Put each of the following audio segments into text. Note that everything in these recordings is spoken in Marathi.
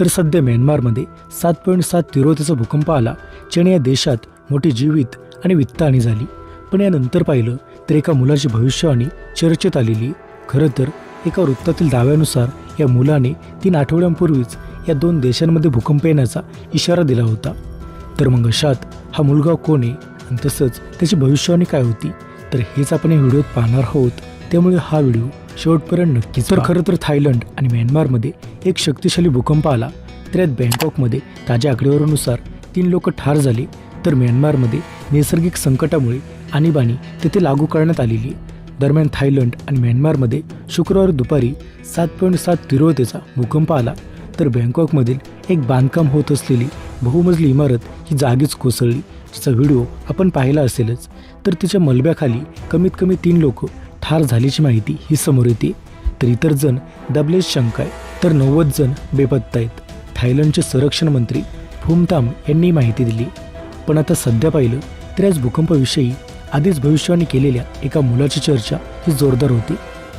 तर सध्या म्यानमारमध्ये सात पॉईंट सात तीव्रतेचा भूकंप आला ज्याने या देशात मोठी जीवित आणि वित्तहानी झाली. पण यानंतर पाहिलं तर एका मुलाची भविष्यवाणी चर्चेत आलेली. खरं तर एका वृत्तातील दाव्यानुसार या मुलाने तीन आठवड्यांपूर्वीच या दोन देशांमध्ये भूकंप येण्याचा इशारा दिला होता. तर मग अशात हा मुलगा कोण आहे आणि तसंच त्याची भविष्यवाणी काय होती? तर हेच आपण या व्हिडिओत पाहणार आहोत. त्यामुळे हा व्हिडिओ शेवटपर्यंत नक्कीच तर खरं तर थायलंड आणि म्यानमारमध्ये एक शक्तिशाली भूकंप आला तर यात बँकॉकमध्ये ताज्या आकडेवारीनुसार तीन लोक ठार झाले तर म्यानमारमध्ये नैसर्गिक संकटामुळे आणीबाणी तेथे लागू करण्यात आलेली. दरम्यान थायलंड आणि म्यानमारमध्ये शुक्रवारी दुपारी सात पॉईंट सात तीव्रतेचा भूकंप आला तर बँकॉकमधील एक बांधकाम होत असलेली बहुमजली इमारत ही जागीच कोसळली. जिचा व्हिडिओ आपण पाहिला असेलच तर तिच्या मलब्याखाली कमीत कमी तीन लोक ठार झाल्याची माहिती ही समोर येते. तर इतर जण दबलेच शंका आहे तर नव्वद जण बेपत्ता आहेत. थायलंडचे संरक्षण मंत्री फुमताम यांनी माहिती दिली. पण आता सध्या पाहिलं तर आज भूकंपाविषयी आधीच भविष्यवाणी केलेल्या एका मुलाची चर्चा ही जोरदार होती.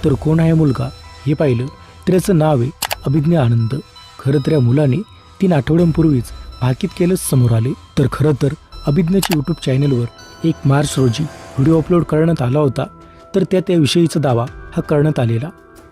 तर कोण आहे मुलगा? हे पाहिलं तर याचं नाव आहे अभिज्ञ आनंद. खरं तर या मुलाने तीन आठवड्यांपूर्वीच भाकीत केलंच समोर आले. तर खरं तर अभिज्ञच्या यूट्यूब चॅनलवर एक मार्च रोजी व्हिडिओ अपलोड करण्यात आला होता. तर त्या त्याविषयीचा दावा हा करण्यात आलेला.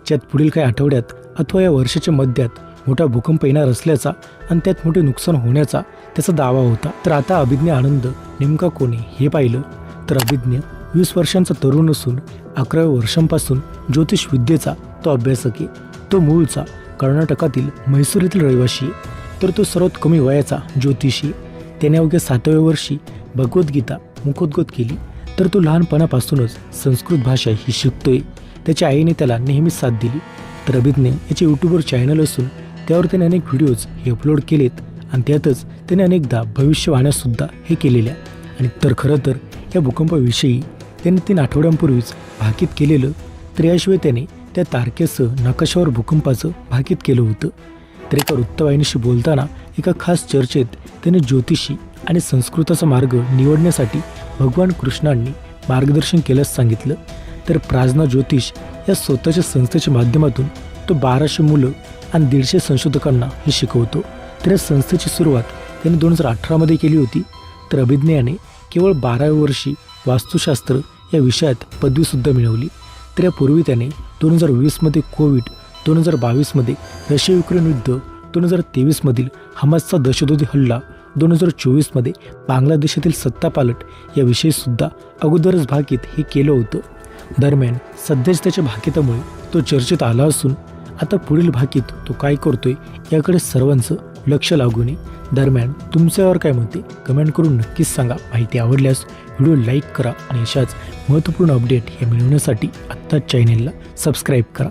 ज्यात पुढील काही आठवड्यात अथवा या वर्षाच्या मध्यात मोठा भूकंप येणार असल्याचा आणि त्यात मोठे नुकसान होण्याचा त्याचा दावा होता. तर आता अभिज्ञ आनंद नेमका कोणी हे पाहिलं? तर अभिज्ञ वीस वर्षांचा तरुण असून अकराव्या वर्षांपासून ज्योतिष विद्येचा तो अभ्यासक आहे. तो मूळचा कर्नाटकातील म्हैसूर येथील रहिवाशी आहे. तर तो सर्वात कमी वयाचा ज्योतिषी त्याने अवघ्या सातव्या वर्षी भगवद्गीता मुखोद्गत केली. तर तो लहानपणापासूनच संस्कृत भाषा ही शिकतोय. त्याच्या आईने त्याला नेहमीच साथ दिली. तर अभिज्ञ याचे यूट्यूबवर चॅनल असून त्यावर त्याने अनेक व्हिडिओज हे अपलोड केलेत आणि त्यातच त्याने अनेकदा भविष्यवाण्यासुद्धा हे केलेल्या. आणि तर खरं तर या भूकंपाविषयी त्याने तीन आठवड्यांपूर्वीच भाकीत केलेलं तर याशिवाय त्याने त्या तारखेसह नकाशावर भूकंपाचं भाकीत केलं होतं. तर एका वृत्तवाहिनीशी बोलताना एका खास चर्चेत त्याने ज्योतिषी आणि संस्कृताचा मार्ग निवडण्यासाठी भगवान कृष्णांनी मार्गदर्शन केल्यास सांगितलं तर प्राजना ज्योतिष या स्वतःच्या संस्थेच्या माध्यमातून तो बाराशे मुलं आणि दीडशे संशोधकांना हे शिकवतो. तर या संस्थेची सुरुवात त्याने दोन हजार अठरामध्ये केली होती. तर अभिज्ञाने केवळ बाराव्या वर्षी वास्तुशास्त्र या विषयात पदवीसुद्धा मिळवली. तर यापूर्वी त्याने दोन हजार वीसमध्ये कोविड दोन हजार बावीसमध्ये रशिया युक्रेन युद्ध दोन हजार तेवीसमधील हमासचा दहशतवादी हल्ला दोन हजार चोवीसमध्ये बांगलादेशातील सत्तापालट याविषयीसुद्धा अगोदरच भाकीत हे केलं होतं. दरम्यान सध्याच त्याच्या भाकितामुळे तो चर्चेत आला असून आता पुढील भाकीत तो काय करतोय याकडे सर्वांचं लक्ष लागू नये दरम्यान तुमच्यावर काय मते कमेंट करून नक्कीच सांगा. माहिती आवडल्यास व्हिडिओ लाईक करा आणि अशाच महत्त्वपूर्ण अपडेट हे मिळवण्यासाठी आत्ताच चॅनेलला सबस्क्राईब करा.